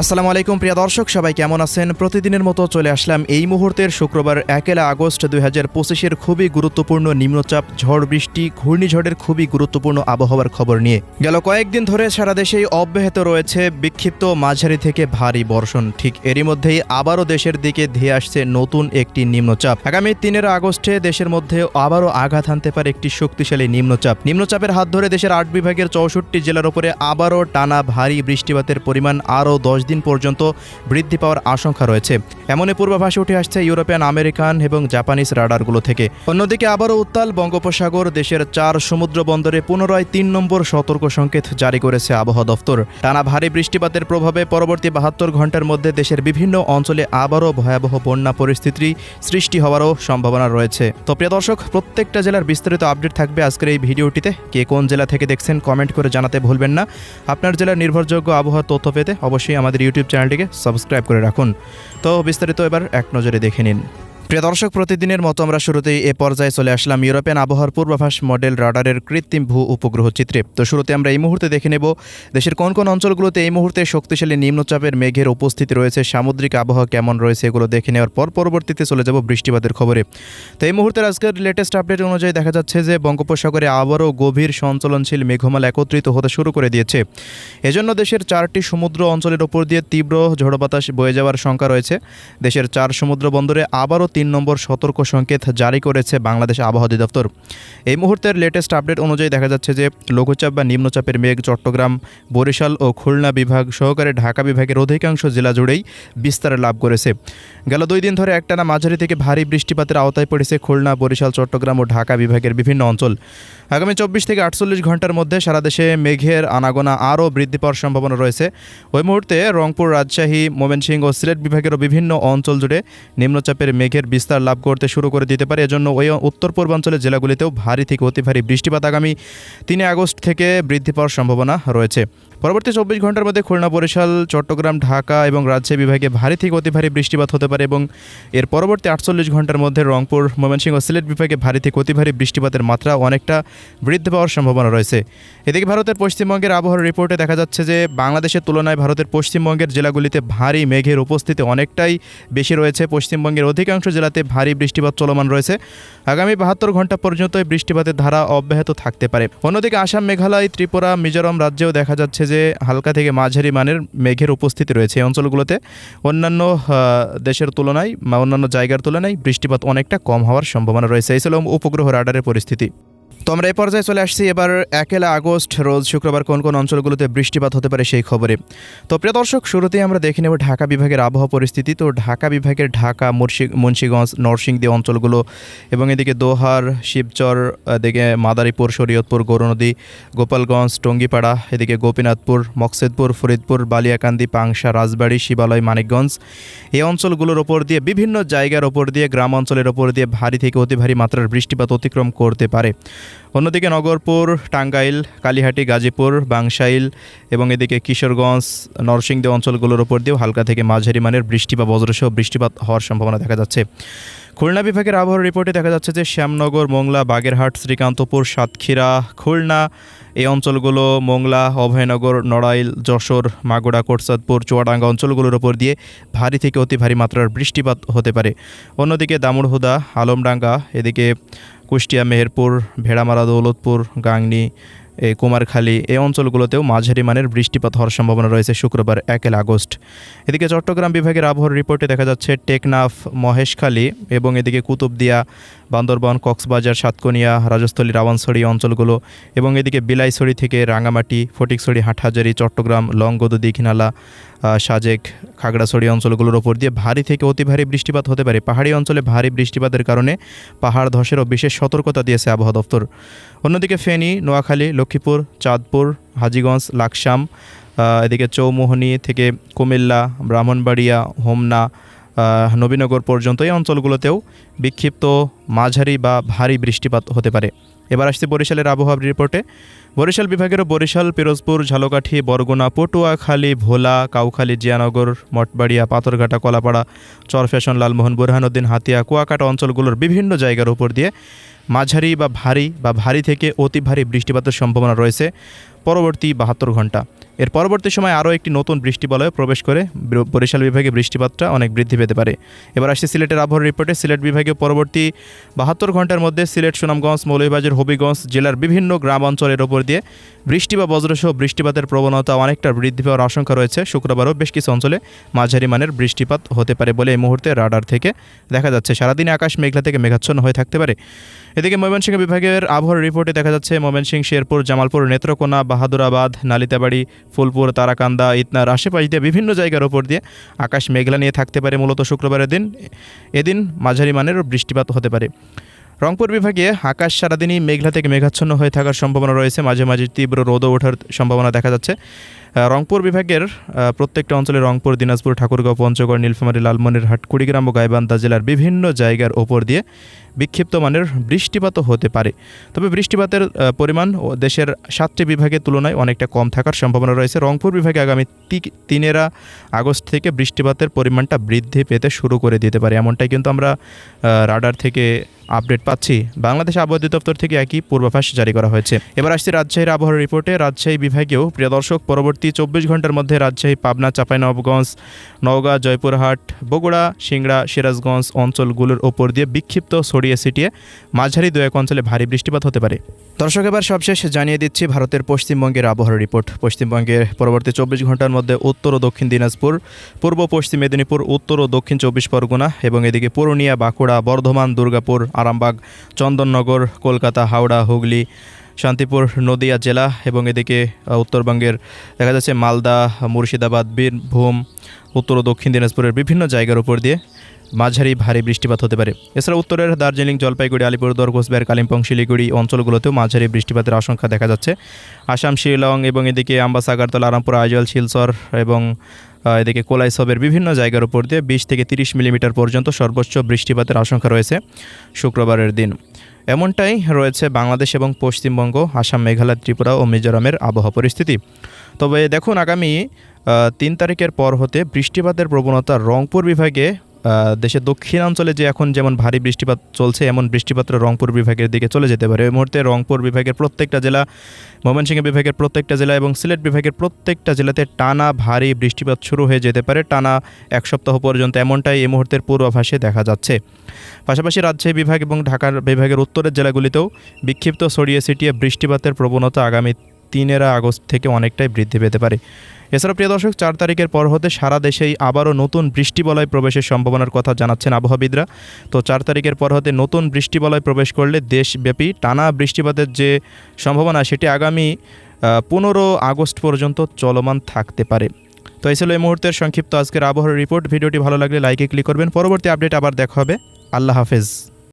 আসসালামু আলাইকুম, প্রিয় দর্শক, সবাই কেমন আছেন? প্রতিদিনের মতো চলে আসলাম এই মুহূর্তের শুক্রবার, একেলা আগস্ট দুই হাজার পঁচিশের খুবই গুরুত্বপূর্ণ নিম্নচাপ, ঝড় বৃষ্টি, ঘূর্ণিঝড়ের খুবই গুরুত্বপূর্ণ আবহাওয়ার খবর নিয়ে। গেল কয়েকদিন ধরে সারা দেশেই অব্যাহত রয়েছে বিক্ষিপ্ত মাঝারি থেকে ভারী বর্ষণ। ঠিক এরই মধ্যেই আবারও দেশের দিকে ধেয়ে আসছে নতুন একটি নিম্নচাপ। আগামী তিনের আগস্টে দেশের মধ্যে আবারও আঘাত হানতে পারে একটি শক্তিশালী নিম্নচাপ। নিম্নচাপের হাত ধরে দেশের আট বিভাগের চৌষট্টি জেলার উপরে আবারও টানা ভারী বৃষ্টিপাতের পরিমাণ আরও দশ দিন পর্যন্ত বৃদ্ধি পাওয়ার আশঙ্কা রয়েছে। এমনই পূর্বাভাসে উঠে আসছে ইউরোপিয়ান, আমেরিকান এবং জাপানিজ রাডারগুলো থেকে। অন্যদিকে আবারও উত্তাল বঙ্গোপসাগর দেশের চার সমুদ্র বন্দরে পুনরায় তিন নম্বর সতর্ক সংকেত জারি করেছে আবহাওয়া দফতর। টানা ভারী বৃষ্টিপাতের প্রভাবে পরবর্তী বাহাত্তর ঘণ্টার মধ্যে দেশের বিভিন্ন অঞ্চলে আবারও ভয়াবহ বন্যা পরিস্থিতি সৃষ্টি হওয়ারও সম্ভাবনা রয়েছে। তো প্রিয় দর্শক, প্রত্যেকটা জেলার বিস্তারিত আপডেট থাকবে আজকের এই ভিডিওটিতে। কে কোন জেলা থেকে দেখছেন, কমেন্ট করে জানাতে ভুলবেন না। আপনার জেলার নির্ভরযোগ্য আবহাওয়া তথ্য পেতে অবশ্যই আমাদের ইউটিউব চ্যানেলটিকে সাবস্ক্রাইব করে রাখুন। তো বিস্তারিত এবার এক নজরে দেখে নিন। প্রিয় দর্শক, প্রতিদিনের মতো আমরা শুরুতেই এ পর্যায়ে চলে আসলাম ইউরোপিয়ান আবহাওয়ার পূর্বাভাস মডেল রাডারের কৃত্রিম ভূ উপগ্রহ চিত্রে। তো শুরুতে আমরা এই মুহূর্তে দেখে নেব দেশের কোন কোন অঞ্চলগুলোতে এই মুহূর্তে শক্তিশালী নিম্নচাপের মেঘের উপস্থিতি রয়েছে, সামুদ্রিক আবহাওয়া কেমন রয়েছে এগুলো দেখে নেওয়ার পর পরবর্তীতে চলে যাব বৃষ্টিপাতের খবরে। তো এই মুহূর্তের আজকের লেটেস্ট আপডেট অনুযায়ী দেখা যাচ্ছে যে বঙ্গোপসাগরে আবারও গভীর সঞ্চলনশীল মেঘমালা একত্রিত হতে শুরু করে দিয়েছে। এজন্য দেশের চারটি সমুদ্র অঞ্চলের ওপর দিয়ে তীব্র ঝড়ো বাতাস বয়ে যাওয়ার শঙ্কা রয়েছে। দেশের চার সমুদ্র বন্দরে আবারও তিন নম্বর সতর্ক সংকেত জারি করেছে বাংলাদেশ আবহাওয়া অধিদপ্তর। এই মুহূর্তের লেটেস্ট আপডেট অনুযায়ী দেখা যাচ্ছে যে, লঘুচাপ বা নিম্নচাপের মেঘ চট্টগ্রাম, বরিশাল ও খুলনা বিভাগ সহকারে ঢাকা বিভাগের অধিকাংশ জেলা জুড়েই বিস্তার লাভ করেছে। গেল দুই দিন ধরে একটানা মাঝারি থেকে ভারী বৃষ্টিপাতের আওতায় পড়েছে খুলনা, বরিশাল, চট্টগ্রাম ও ঢাকা বিভাগের বিভিন্ন অঞ্চল। আগামী চব্বিশ থেকে আটচল্লিশ ঘণ্টার মধ্যে সারা দেশে মেঘের আনাগোনা আরও বৃদ্ধি পাওয়ার সম্ভাবনা রয়েছে। ওই মুহূর্তে রংপুর, রাজশাহী ময়মনসিংহ ও সিলেট বিভাগেরও বিভিন্ন অঞ্চল জুড়ে নিম্নচাপের মেঘের বিস্তার লাভ করতে শুরু করে দিতে পারে। এজন্য ওই উত্তর পূর্বাঞ্চলের জেলাগুলিতেও ভারী থেকে অতি ভারী বৃষ্টিপাত আগামী তিনে আগস্ট থেকে বৃদ্ধি পাওয়ার সম্ভাবনা রয়েছে। পরবর্তী চব্বিশ ঘণ্টার মধ্যে খুলনা বরিশাল, চট্টগ্রাম, ঢাকা এবং রাজশাহী বিভাগে ভারী থেকে অতি ভারী বৃষ্টিপাত হতে পারে এবং এর পরবর্তী আটচল্লিশ ঘণ্টার মধ্যে রংপুর, ময়মনসিংহ সিলেট বিভাগে ভারী থেকে অতি ভারী বৃষ্টিপাতের মাত্রা অনেকটা বৃদ্ধি পাওয়ার সম্ভাবনা রয়েছে। এদিকে ভারতের পশ্চিমবঙ্গের আবহাওয়ার রিপোর্টে দেখা যাচ্ছে যে বাংলাদেশের তুলনায় ভারতের পশ্চিমবঙ্গের জেলাগুলিতে ভারী মেঘের উপস্থিতি অনেকটাই বেশি রয়েছে। পশ্চিমবঙ্গের অধিকাংশ জেলাতে ভারী বৃষ্টিপাত চলমান রয়েছে। আগামী বাহাত্তর ঘণ্টা পর্যন্ত এই বৃষ্টিপাতের ধারা অব্যাহত থাকতে পারে। অন্যদিকে আসাম, মেঘালয়, ত্রিপুরা, মিজোরাম রাজ্যেও দেখা যাচ্ছে যে হালকা থেকে মাঝারি মানের মেঘের উপস্থিতি রয়েছে এই অঞ্চলগুলোতে। অন্যান্য দেশের তুলনায় বা অন্যান্য জায়গার তুলনায় বৃষ্টিপাত অনেকটা কম হওয়ার সম্ভাবনা রয়েছে। এই ছিল উপগ্রহ রাডারের পরিস্থিতি। তো আমরা এই পর্যায়ে চলে আসছি। এবার একেলা আগস্ট রোজ শুক্রবার কোন কোন অঞ্চলগুলোতে বৃষ্টিপাত হতে পারে সেই খবরে। তো প্রিয় দর্শক, শুরুতেই আমরা দেখে নেব ঢাকা বিভাগের আবহাওয়া পরিস্থিতি। তো ঢাকা বিভাগের ঢাকা মুর্শি মুন্সীগঞ্জ, নরসিংদী অঞ্চলগুলো এবং এদিকে দোহার, শিবচর, এদিকে মাদারীপুর, শরীয়তপুর, গৌরনদী, গোপালগঞ্জ, টঙ্গিপাড়া, এদিকে গোপীনাথপুর, মকসেদপুর, ফরিদপুর, বালিয়াকান্দি, পাংশা, রাজবাড়ী, শিবালয়, মানিকগঞ্জ। এই অঞ্চলগুলোর ওপর দিয়ে, বিভিন্ন জায়গার ওপর দিয়ে গ্রাম অঞ্চলের ওপর দিয়ে ভারী থেকে অতি ভারী মাত্রার বৃষ্টিপাত অতিক্রম করতে পারে। অন্যদিকে নগরপুর, টাঙ্গাইল, কালীহাটি, গাজীপুর, বাংশাইল এবং এদিকে কিশোরগঞ্জ, নরসিংদী অঞ্চলগুলোর উপর দিয়েও হালকা থেকে মাঝারি মানের বৃষ্টি বা বজ্রসহ বৃষ্টিপাত হওয়ার সম্ভাবনা দেখা যাচ্ছে। খুলনা বিভাগের আবহাওয়ার রিপোর্টে দেখা যাচ্ছে যে শ্যামনগর, মোংলা, বাগেরহাট, শ্রীকান্তপুর, সাতক্ষীরা, খুলনা, এই অঞ্চলগুলো মোংলা, অভয়নগর, নড়াইল, যশোর মাগুড়া কোটসাদপুর, চুয়াডাঙ্গা অঞ্চলগুলোর ওপর দিয়ে ভারী থেকে অতি ভারী মাত্রার বৃষ্টিপাত হতে পারে। অন্যদিকে দামুড়হুদা, আলমডাঙ্গা, এদিকে কুষ্টিয়া, মেহেরপুর, ভেড়ামারা, দৌলতপুর, গাংনি কুমারখালী এই অঞ্চলগুলোতেও মাঝারি মানের বৃষ্টিপাত হওয়ার সম্ভাবনা রয়েছে শুক্রবার একেল আগস্ট। এদিকে চট্টগ্রাম বিভাগের আবহাওয়ার রিপোর্টে দেখা যাচ্ছে টেকনাফ, মহেশখালী এবং এদিকে কুতুবদিয়া, বান্দরবন, কক্সবাজার, সাতকনিয়া রাজস্থলী রাওয়ানছড়ি অঞ্চলগুলো এবং এদিকে বিলাইছড়ি থেকে রাঙামাটি, ফটিকছড়ি, হাটহাজারি, চট্টগ্রাম, লংগদু, দীঘিনালা সাজেক, খাগড়াছড়ি অঞ্চলগুলোর ওপর দিয়ে ভারী থেকে অতি ভারী বৃষ্টিপাত হতে পারে। পাহাড়ি অঞ্চলে ভারী বৃষ্টিপাতের কারণে পাহাড় ধসেরও বিশেষ সতর্কতা দিয়েছে আবহাওয়া দপ্তর। অন্যদিকে ফেনী, নোয়াখালী লক্ষ্মীপুর, চাঁদপুর, হাজীগঞ্জ, লাকসাম এদিকে চৌমোহনী থেকে কুমিল্লা, ব্রাহ্মণবাড়িয়া, হোমনা নবীনগর পর্যন্ত এই অঞ্চলগুলোতেও বিক্ষিপ্ত মাঝারি বা ভারী বৃষ্টিপাত হতে পারে। এবার আসছে বরিশালের আবহাওয়া রিপোর্টে। বরিশাল বিভাগেরও বরিশাল, পিরোজপুর, ঝালকাঠি, বরগুনা, পটুয়াখালী, ভোলা, কাউখালী, জিয়ানগর, মঠবাড়িয়া, পাথরঘাটা, কলাপাড়া, চরফ্যাশন, লালমোহন, বুরহানুদ্দিন, হাতিয়া, কুয়াকাটা অঞ্চলগুলোর বিভিন্ন জায়গার উপর দিয়ে মাঝারি বা ভারী বা ভারী থেকে অতি ভারী বৃষ্টিপাতের সম্ভাবনা রয়েছে। পরবর্তী বাহাত্তর ঘণ্টা। এর পরবর্তী সময় আরও একটি নতুন বৃষ্টি বলয়ে প্রবেশ করে বরিশাল বিভাগে বৃষ্টিপাতটা অনেক বৃদ্ধি পেতে পারে। এবার আসছে সিলেটের আবহাওয়ার রিপোর্টে সিলেট বিভাগে পরবর্তী বাহাত্তর ঘণ্টার মধ্যে সিলেট, সুনামগঞ্জ, মৌলভীবাজার, হবিগঞ্জ জেলার বিভিন্ন গ্রাম অঞ্চলের ওপর দিয়ে বৃষ্টি বা বজ্রসহ বৃষ্টিপাতের প্রবণতা অনেকটা বৃদ্ধি পাওয়ার আশঙ্কা রয়েছে। শুক্রবারও বেশ কিছু অঞ্চলে মাঝারি মানের বৃষ্টিপাত হতে পারে বলে এই মুহূর্তে রাডার থেকে দেখা যাচ্ছে। সারাদিনে আকাশ মেঘলা থেকে মেঘাচ্ছন্ন হয়ে থাকতে পারে। এদিকে ময়মনসিংহ বিভাগের আবহাওয়ার রিপোর্টে দেখা যাচ্ছে ময়মনসিংহ, শেরপুর, জামালপুর, নেত্রকোনা, বাহাদুরাবাদ, নালিতাবাড়ি ফুলপুর, তারাকান্দা, ইতনার আশেপাশ দিয়ে বিভিন্ন জায়গার ওপর দিয়ে আকাশ মেঘলা নিয়ে থাকতে পারে। মূলত শুক্রবারের দিন, এদিন মাঝারি মানের বৃষ্টিপাত হতে পারে। রংপুর বিভাগে আকাশ সারাদিনই মেঘলা থেকে মেঘাচ্ছন্ন হয়ে থাকার সম্ভাবনা রয়েছে। মাঝে মাঝে তীব্র রোদও ওঠার সম্ভাবনা দেখা যাচ্ছে। রংপুর বিভাগের প্রত্যেকটা অঞ্চলে রংপুর, দিনাজপুর, ঠাকুরগাঁও, পঞ্চগড়, নীলফামারী, লালমনিরহাট, কুড়িগ্রাম ও গাইবান্ধা জেলার বিভিন্ন জায়গার ওপর দিয়ে বিক্ষিপ্ত মানের বৃষ্টিপাতও হতে পারে। তবে বৃষ্টিপাতের পরিমাণ দেশের সাতটি বিভাগের তুলনায় অনেকটা কম থাকার সম্ভাবনা রয়েছে। রংপুর বিভাগে আগামী তিনেরা আগস্ট থেকে বৃষ্টিপাতের পরিমাণটা বৃদ্ধি পেতে শুরু করে দিতে পারে। এমনটাই কিন্তু আমরা রাডার থেকে আপডেট পাচ্ছি। বাংলাদেশ আবহাওয়া অধিদপ্তর থেকে একই পূর্বাভাস জারি করা হয়েছে। এবার আসছে রাজশাহীর আবহাওয়ার রিপোর্টে। রাজশাহী বিভাগেও, প্রিয় দর্শক, পরবর্তী চব্বিশ ঘণ্টার মধ্যে রাজশাহী, পাবনা, চাঁপাইনবাবগঞ্জ, নওগাঁ, জয়পুরহাট, বগুড়া, সিংড়া, সিরাজগঞ্জ অঞ্চলগুলোর ওপর দিয়ে বিক্ষিপ্ত ছড়িয়ে ছিটিয়ে মাঝারি দু এক অঞ্চলে ভারী বৃষ্টিপাত হতে পারে। দর্শক, এবার সবশেষ জানিয়ে দিচ্ছি ভারতের পশ্চিমবঙ্গের আবহাওয়া রিপোর্ট। পশ্চিমবঙ্গের পরবর্তী চব্বিশ ঘণ্টার মধ্যে উত্তর ও দক্ষিণ দিনাজপুর, পূর্ব পশ্চিম মেদিনীপুর, উত্তর ও দক্ষিণ চব্বিশ পরগনা এবং এদিকে পুরুলিয়া, বাঁকুড়া, বর্ধমান, দুর্গাপুর, আরামবাগ, চন্দননগর, কলকাতা, হাওড়া, হুগলি শান্তিপুর, নদিয়া জেলা এবং এদিকে উত্তরবঙ্গের দেখা যাচ্ছে মালদা, মুর্শিদাবাদ, বীরভূম, উত্তর ও দক্ষিণ দিনাজপুরের বিভিন্ন জায়গার উপর দিয়ে মাঝারি ভারী বৃষ্টিপাত হতে পারে। এছাড়া উত্তরের দার্জিলিং, জলপাইগুড়ি আলিপুরদুয়ার কোচবিহার কালিম্পং শিলিগুড়ি অঞ্চলগুলোতেও মাঝারি বৃষ্টিপাতের আশঙ্কা দেখা যাচ্ছে। আসাম, শিলং এবং এদিকে আম্বাস আগারতলা আরামপুর আইজল, শিলচর এবং এদিকে কোলাইসবের বিভিন্ন জায়গার উপর দিয়ে বিশ থেকে তিরিশ মিলিমিটার পর্যন্ত সর্বোচ্চ বৃষ্টিপাতের আশঙ্কা রয়েছে শুক্রবারের দিন। এমনটাই রয়েছে বাংলাদেশ এবং পশ্চিমবঙ্গ, আসাম, মেঘালয়, ত্রিপুরা ও মিজোরামের আবহাওয়া পরিস্থিতি। তবে দেখুন, আগামী তিন তারিখের পর হতে বৃষ্টিপাতের প্রবণতা রংপুর বিভাগে দেশের দক্ষিণাঞ্চলে যে এখন যেমন ভারী বৃষ্টিপাত চলছে, এমন বৃষ্টিপাত্র রংপুর বিভাগের দিকে চলে যেতে পারে। এই মুহূর্তে রংপুর বিভাগের প্রত্যেকটা জেলা, ময়মনসিংহ বিভাগের প্রত্যেকটা জেলা এবং সিলেট বিভাগের প্রত্যেকটা জেলাতে টানা ভারী বৃষ্টিপাত শুরু হয়ে যেতে পারে। টানা এক সপ্তাহ পর্যন্ত এমনটাই এই মুহূর্তের পূর্বাভাসে দেখা যাচ্ছে। পাশাপাশি রাজশাহী বিভাগ এবং ঢাকার বিভাগের উত্তরের জেলাগুলিতেও বিক্ষিপ্ত ছড়িয়ে ছিটিয়ে বৃষ্টিপাতের প্রবণতা আগামী তিনেরা আগস্ট থেকে অনেকটাই বৃদ্ধি পেতে পারে। এছাড়া প্রিয় দর্শক, চার তারিখের পর হতে সারা দেশেই আবারও নতুন বৃষ্টিবলয় প্রবেশের সম্ভাবনার কথা জানাচ্ছেন আবহাওয়াবিদরা। তো চার তারিখের পর হতে নতুন বৃষ্টিবলয় প্রবেশ করলে দেশব্যাপী টানা বৃষ্টিপাতের যে সম্ভাবনা, সেটি আগামী পনেরো আগস্ট পর্যন্ত চলমান থাকতে পারে। তো এই ছিল এই মুহূর্তের সংক্ষিপ্ত আজকের আবহাওয়ার রিপোর্ট। ভিডিওটি ভালো লাগলে লাইকে ক্লিক করবেন। পরবর্তী আপডেট আবার দেখা হবে। আল্লাহ হাফেজ।